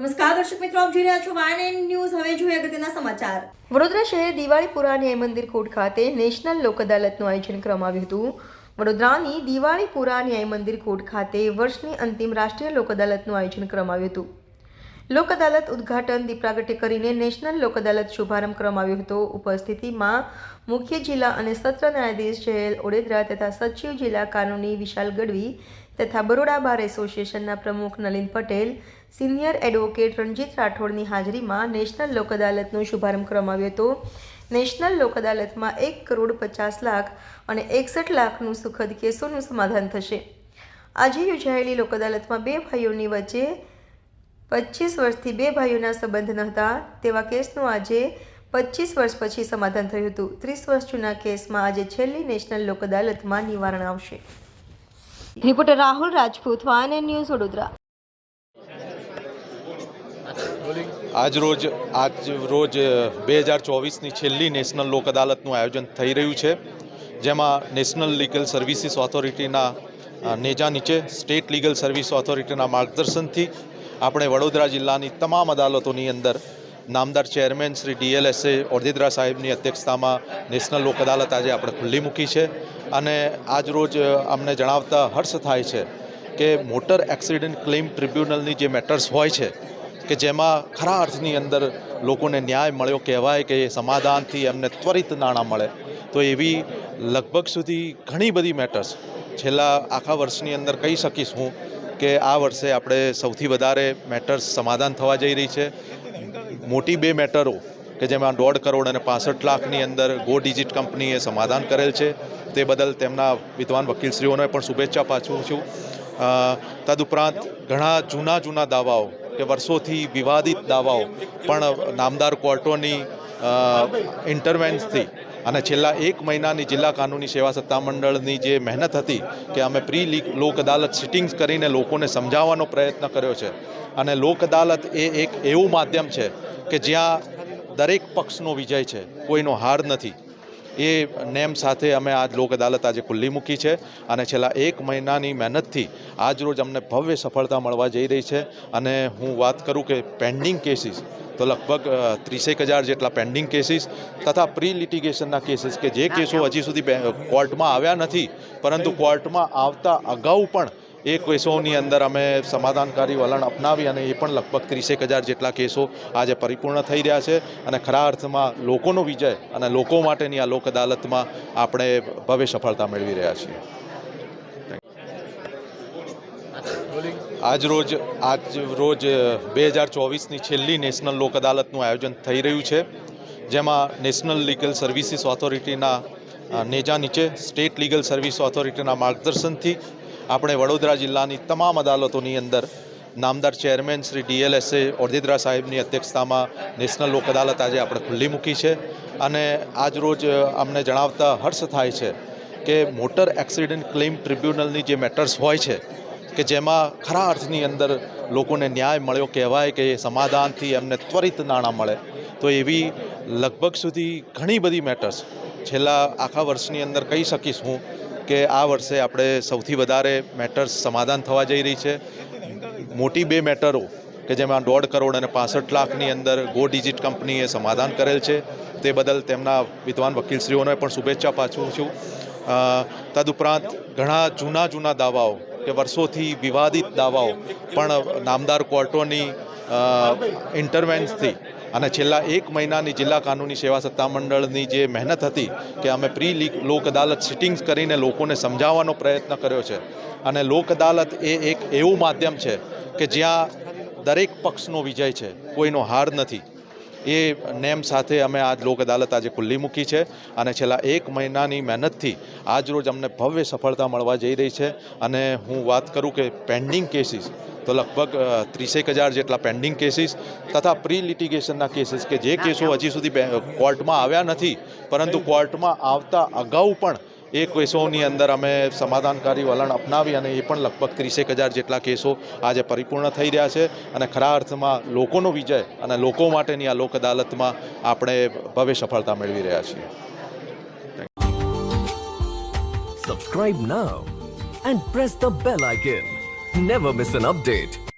નમસ્કાર, દર્શક મિત્રો, આપ જોઈ રહ્યા છો વાયન ન્યૂઝ. હવે જોઈએ અગત્યના સમાચાર. વડોદરા શહેર દિવાળીપુરા ન્યાય મંદિર કોર્ટ ખાતે નેશનલ લોક અદાલતનું આયોજન કરવામાં આવ્યું હતું. વડોદરાની દિવાળીપુરા ન્યાય મંદિર કોર્ટ ખાતે વર્ષની અંતિમ રાષ્ટ્રીય લોક અદાલતનું આયોજન કરવામાં આવ્યું હતું. લોક અદાલત ઉદ્ઘાટન દીપરાગટે કરીને નેશનલ લોક અદાલત શુભારંભ કરવામાં આવ્યો હતો. ઉપસ્થિતિમાં મુખ્ય જિલ્લા અને સત્ર ન્યાયાધીશ જયેલ ઓડેદરા તથા સચિવ જિલ્લા કાનૂની વિશાલ ગઢવી તથા બરોડા બાર એસોસિએશનના પ્રમુખ નલિન પટેલ, સિનિયર એડવોકેટ રણજીત રાઠોડની હાજરીમાં નેશનલ લોક અદાલતનો શુભારંભ કરવામાં આવ્યો હતો. નેશનલ લોક અદાલતમાં એક કરોડ પચાસ લાખ અને એકસઠ લાખનું સુખદ કેસોનું સમાધાન થશે. આજે યોજાયેલી લોક અદાલતમાં બે ભાઈઓની વચ્ચે પચીસ વર્ષથી બે ભાઈઓના સંબંધ ન હતા તેવા કેસનું આજે પચીસ વર્ષ પછી સમાધાન થયું હતું. ત્રીસ વર્ષ જૂના કેસમાં આજે છેલ્લી નેશનલ લોક અદાલતમાં નિવારણ આવશે. રિપોર્ટર રાહુલ રાજપૂત, વાન ન્યૂઝ વડોદરા. આજ રોજ આજ રોજ બે હજાર ચોવીસની છેલ્લી નેશનલ લોક અદાલતનું આયોજન થઈ રહ્યું છે, જેમાં નેશનલ લીગલ સર્વિસીસ ઓથોરિટીના નેજા નીચે સ્ટેટ લીગલ સર્વિસ ઓથોરિટીના માર્ગદર્શનથી આપણે વડોદરા જિલ્લાની તમામ અદાલતોની અંદર નામદાર ચેરમેન શ્રી ડીએલએસએ ઓડેદરા સાહેબની અધ્યક્ષતામાં નેશનલ લોક અદાલત આજે આપણે ખુલ્લી મૂકી છે. અને આજ રોજ અમને જણાવતા હર્ષ થાય છે કે મોટર એક્સિડન્ટ ક્લેમ ટ્રિબ્યુનલની જે મેટર્સ હોય છે, કે જેમાં ખરા અર્થની અંદર લોકોને ન્યાય મળ્યો કહેવાય કે સમાધાનથી એમને ત્વરિત નાણાં મળે, તો એવી લગભગ સુધી ઘણી બધી મેટર્સ. છેલ્લા આખા વર્ષની અંદર કહી શકીશ હું કે આ વર્ષે આપણે સૌથી વધારે મેટર્સ સમાધાન થવા જઈ રહી છે. મોટી બે મેટરો કે જેમાં દોઢ કરોડ અને પાસઠ લાખની અંદર ગો ડિજિટ કંપનીએ સમાધાન કરેલ છે. તે બદલ તેમના વિદ્વાન વકીલશ્રીઓને પણ શુભેચ્છા પાછું છું. તદુપરાંત ઘણા જૂના જૂના દાવાઓ કે વર્ષોથી વિવાદિત દાવાઓ પણ નામદાર કોર્ટોની ઇન્ટરવેન્સથી અને છેલ્લા એક મહિનાની જિલ્લા કાનૂની સેવા સત્તામંડળની જે મહેનત હતી કે અમે પ્રી લોક અદાલત સિટિંગ્સ કરીને લોકોને સમજાવવાનો પ્રયત્ન કર્યો છે. અને લોક અદાલત એ એક એવું માધ્યમ છે કે જ્યાં દરેક પક્ષનો વિજય છે, કોઈનો હાર નથી. એ નેમ સાથે અમે આજ લોક અદાલત આજે ખુલ્લી મૂકી છે અને છેલ્લા એક મહિનાની મહેનતથી આજ રોજ અમને ભવ્ય સફળતા મળવા જઈ રહી છે અને હું વાત કરું કે પેન્ડિંગ કેસીસ તો લગભગ ત્રીસેક હજાર જેટલા પેન્ડિંગ કેસીસ તથા પ્રી લિટિગેશનના કેસીસ કે જે કેસો હજી સુધી કોર્ટમાં આવ્યા નથી, પરંતુ કોર્ટમાં આવતા અગાઉ પણ એ કેસોની અંદર અમે સમાધાનકારી વલણ અપનાવી અને એ પણ લગભગ ત્રીસેક હજાર જેટલા કેસો આજે પરિપૂર્ણ થઈ રહ્યા છે અને ખરા અર્થમાં લોકોનો વિજય અને લોકો માટેની આ લોક અદાલતમાં આપણે ભવ્ય સફળતા મેળવી રહ્યા છીએ. આજ રોજ આજ રોજ બે હજાર ચોવીસની છેલ્લી નેશનલ લોક અદાલતનું આયોજન થઈ રહ્યું છે, જેમાં નેશનલ લીગલ સર્વિસીસ ઓથોરિટીના નેજા નીચે સ્ટેટ લીગલ સર્વિસ ઓથોરિટીના માર્ગદર્શનથી આપણે વડોદરા જિલ્લાની તમામ અદાલતોની અંદર નામદાર ચેરમેન શ્રી ડીએલએસએ ઓરધીદરા સાહેબની અધ્યક્ષતામાં નેશનલ લોક અદાલત આજે આપણે ખુલ્લી મૂકી છે. અને આજ રોજ અમને જણાવતા હર્ષ થાય છે કે મોટર એક્સિડન્ટ ક્લેમ ટ્રિબ્યુનલની જે મેટર્સ હોય છે, કે જેમાં ખરા અર્થની અંદર લોકોને ન્યાય મળ્યો કહેવાય કે સમાધાનથી એમને ત્વરિત નાણાં મળે, તો એવી લગભગ સુધી ઘણી બધી મેટર્સ છેલ્લા આખા વર્ષની અંદર કહી શકીશ હું કે આ વર્ષે આપણે સૌથી વધારે મેટર્સ સમાધાન થવા જઈ રહી છે. મોટી બે મેટરો કે જેમાં દોઢ કરોડ અને પાસઠ લાખની અંદર ગો ડિજિટ કંપનીએ સમાધાન કરેલ છે. તે બદલ તેમના વિદ્વાન વકીલશ્રીઓને પણ શુભેચ્છા પાછું છું. તદુપરાંત ઘણા જૂના જૂના દાવાઓ કે વર્ષોથી વિવાદિત દાવાઓ પણ નામદાર કોર્ટોની ઇન્ટરવેન્સથી અને છેલ્લા એક મહિનાની જિલ્લા કાનૂની સેવા સત્તામંડળની જે મહેનત હતી કે અમે પ્રી લોક અદાલત સિટિંગ્સ કરીને લોકોને સમજાવવાનો પ્રયત્ન કર્યો છે. અને લોક અદાલત એ એક એવું માધ્યમ છે કે જ્યાં દરેક પક્ષનો વિજય છે, કોઈનો હાર નથી. એ નેમ સાથે અમે આજ લોક અદાલત આજે ખુલ્લી મૂકી છે અને છેલ્લા એક મહિનાની મહેનતથી આજ રોજ અમને ભવ્ય સફળતા મળવા જઈ રહી છે અને હું વાત કરું કે પેન્ડિંગ કેસીસ તો લગભગ ત્રીસેક હજાર જેટલા પેન્ડિંગ કેસીસ તથા પ્રી લિટિગેશનના કેસીસ કે જે કેસો હજી સુધી કોર્ટમાં આવ્યા નથી પરંતુ કોર્ટમાં આવતા અગાઉ પણ એ કેસોની અંદર અમે સમાધાનકારી વલણ અપનાવી અને એ પણ લગભગ ત્રીસેક હજાર જેટલા કેસો આજે પરિપૂર્ણ થઈ રહ્યા છે અને ખરા અર્થમાં લોકોનો વિજય અને લોકો માટેની આ લોક અદાલતમાં આપણે ભવ્ય સફળતા મેળવી રહ્યા છીએ subscribe now and press the bell icon never miss an update.